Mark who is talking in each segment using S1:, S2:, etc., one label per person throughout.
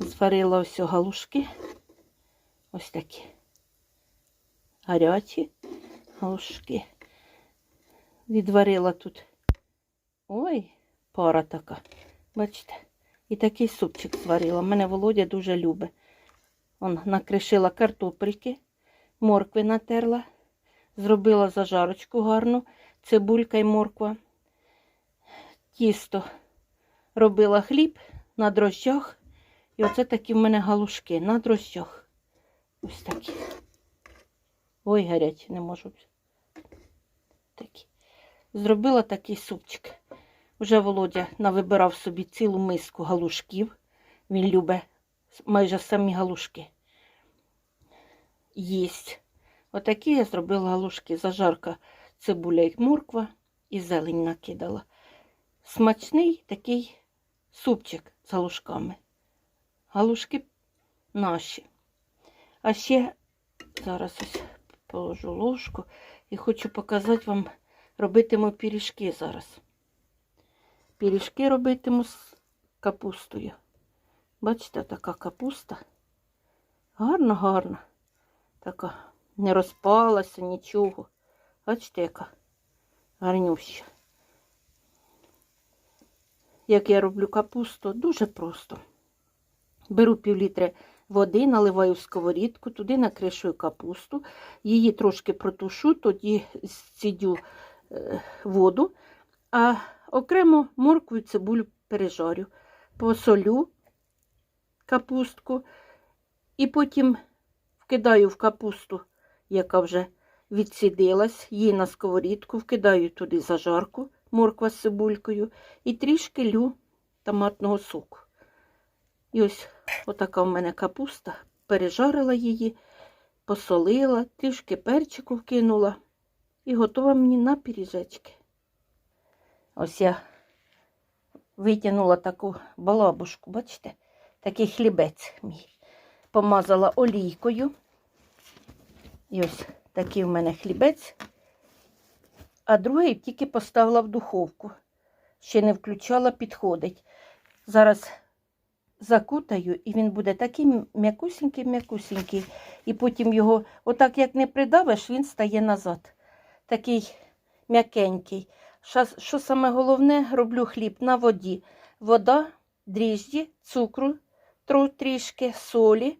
S1: Зварила ось галушки. Ось такі. Гарячі галушки. Відварила тут. Ой, пара така. Бачите? І такий супчик зварила. Мене Володя дуже любить. Он накришила картопельки, моркви натерла, зробила зажарочку гарну, цибулька і морква. Тісто робила хліб на дрожжах. І оце такі в мене галушки на дрожжах. Ось такі. Ой, гарячі, не можу. Такі. Зробила такий супчик. Вже Володя навибирав собі цілу миску галушків. Він любить майже самі галушки. Їсть. Отакі я зробила галушки. Зажарка цибуля і морква і зелень накидала. Смачний такий супчик з галушками. Галушки наші. А ще зараз ось положу ложку і хочу показати вам, робитиму пиріжки зараз. Пиріжки робитиму з капустою. Бачите, така капуста. Гарна, гарна. Така не розпалася, нічого. Бачите, яка гарнюща. Як я роблю капусту, дуже просто. Беру пів літри води, наливаю в сковорідку, туди накришую капусту, її трошки протушу, тоді зцідю е, воду, а окремо моркву і цибулю пережарю, посолю капустку і потім вкидаю в капусту, яка вже відсідилась, її на сковорідку, вкидаю туди зажарку, морква з цибулькою і трішки лю томатного соку. І ось отака в мене капуста. Пережарила її, посолила, трішки перчику вкинула і готова мені на пиріжечки. Ось я витягнула таку балабушку, бачите, такий хлібець мій. Помазала олійкою. І ось такий в мене хлібець. А другий тільки поставила в духовку. Ще не включала, підходить. Зараз закутаю, і він буде такий м'якусінький, м'якусінький. І потім його, отак як не придавиш, він стає назад. Такий м'якенький. Що, саме головне, роблю хліб на воді. Вода, дріжджі, цукру, трішки, солі.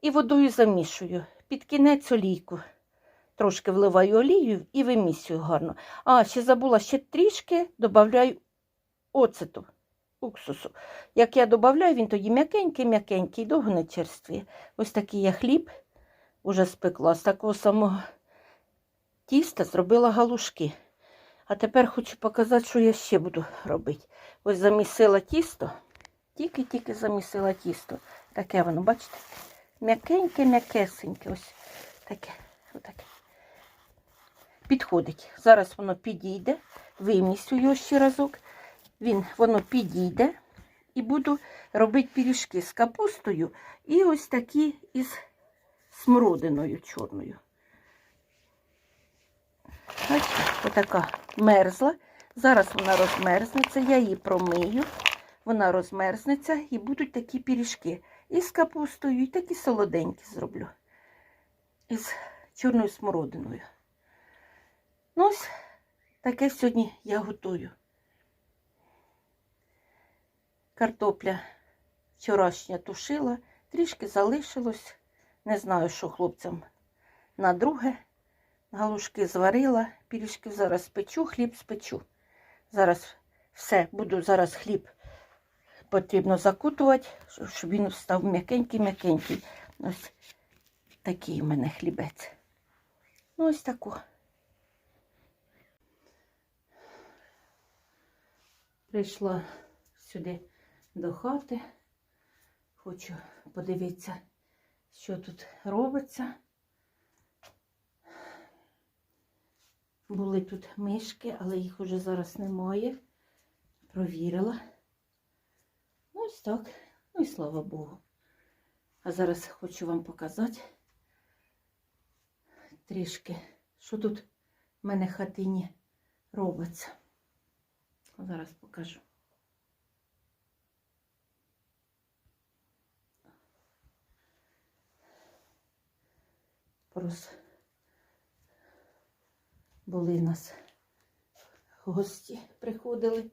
S1: І водою замішую. Під кінець олійку. Трошки вливаю олію і вимісюю гарно. А, ще забула, ще трішки додаю оцету уксусу. Як я додаю, він тоді м'якенький-м'якенький, довго не черствіє. Ось такий я хліб уже спекла. З такого самого тіста зробила галушки. А тепер хочу показати, що я ще буду робити. Ось замісила тісто, тільки-тільки замісила тісто. Таке воно, бачите? М'якеньке, м'якесеньке. Ось таке. Отаке. Підходить. Зараз воно підійде, вимісю його ще разок він, воно підійде і буду робити пиріжки з капустою і ось такі із смородиною чорною. Бачите, отака мерзла. Зараз вона розмерзнеться, я її промию, вона розмерзнеться і будуть такі пиріжки. І з капустою, і такі солоденькі зроблю. Із чорною смородиною. Ну, ось таке сьогодні я готую. Картопля вчорашня тушила, трішки залишилось. Не знаю, що хлопцям на друге. Галушки зварила, пиріжки зараз спечу, хліб спечу. Зараз все, буду зараз хліб потрібно закутувати, щоб він став м'якенький-м'якенький. Ось такий у мене хлібець. Ну, ось таку. Прийшла сюди до хати. Хочу подивитися, що тут робиться. Були тут мишки, але їх уже зараз немає. Провірила. Ось так. Ну і слава Богу. А зараз хочу вам показати трішки, що тут в мене хатині робиться. Зараз покажу. Прос... Були в нас гості, приходили.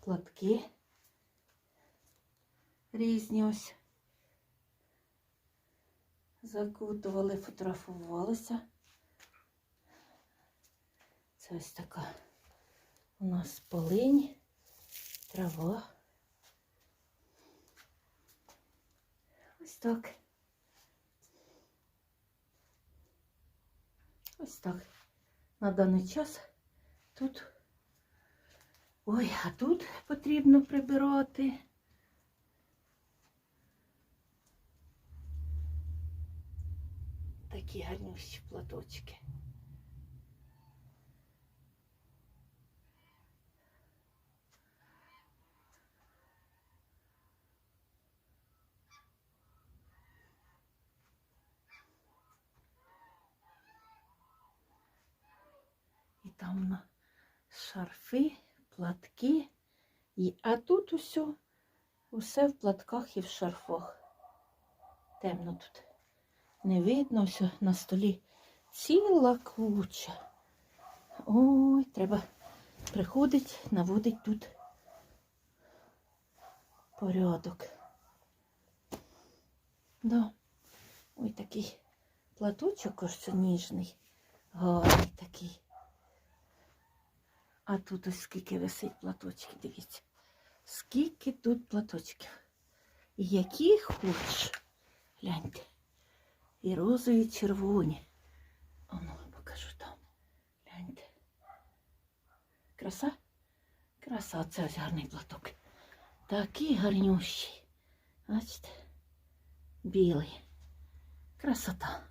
S1: Платки різні ось. Закутували, фотографувалися. Це ось така у нас полинь, трава. Ось так. Ось так. На даний час тут. Ой, а тут потрібно прибирати. Такі гарнющі платочки. Там шарфи, платки. А тут усе, усе в платках і в шарфах. Темно тут. Не видно, все на столі ціла куча. Ой, треба приходить, наводить тут порядок. Да. Ой, такий платочок ось ніжний, гарний такий. А тут ось скільки висить платочки, дивіться. Скільки тут платочків. І які хоч. Гляньте. І розові, і червоні. Ану, покажу там. Гляньте. Краса? Краса, це ось гарний платок. Такий гарнющий. Бачите? Білий. Красота.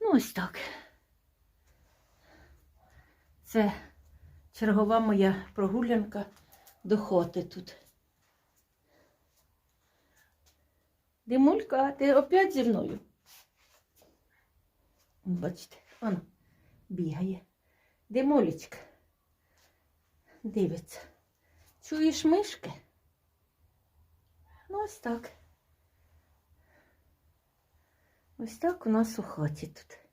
S1: Ну, ось так. Це чергова моя прогулянка до хоти тут. Димулька, ти опять зі мною? Бачите, он бігає. Димулечка. Дивиться. Чуєш мишки? Ну, ось так. Ось так у нас у хаті тут.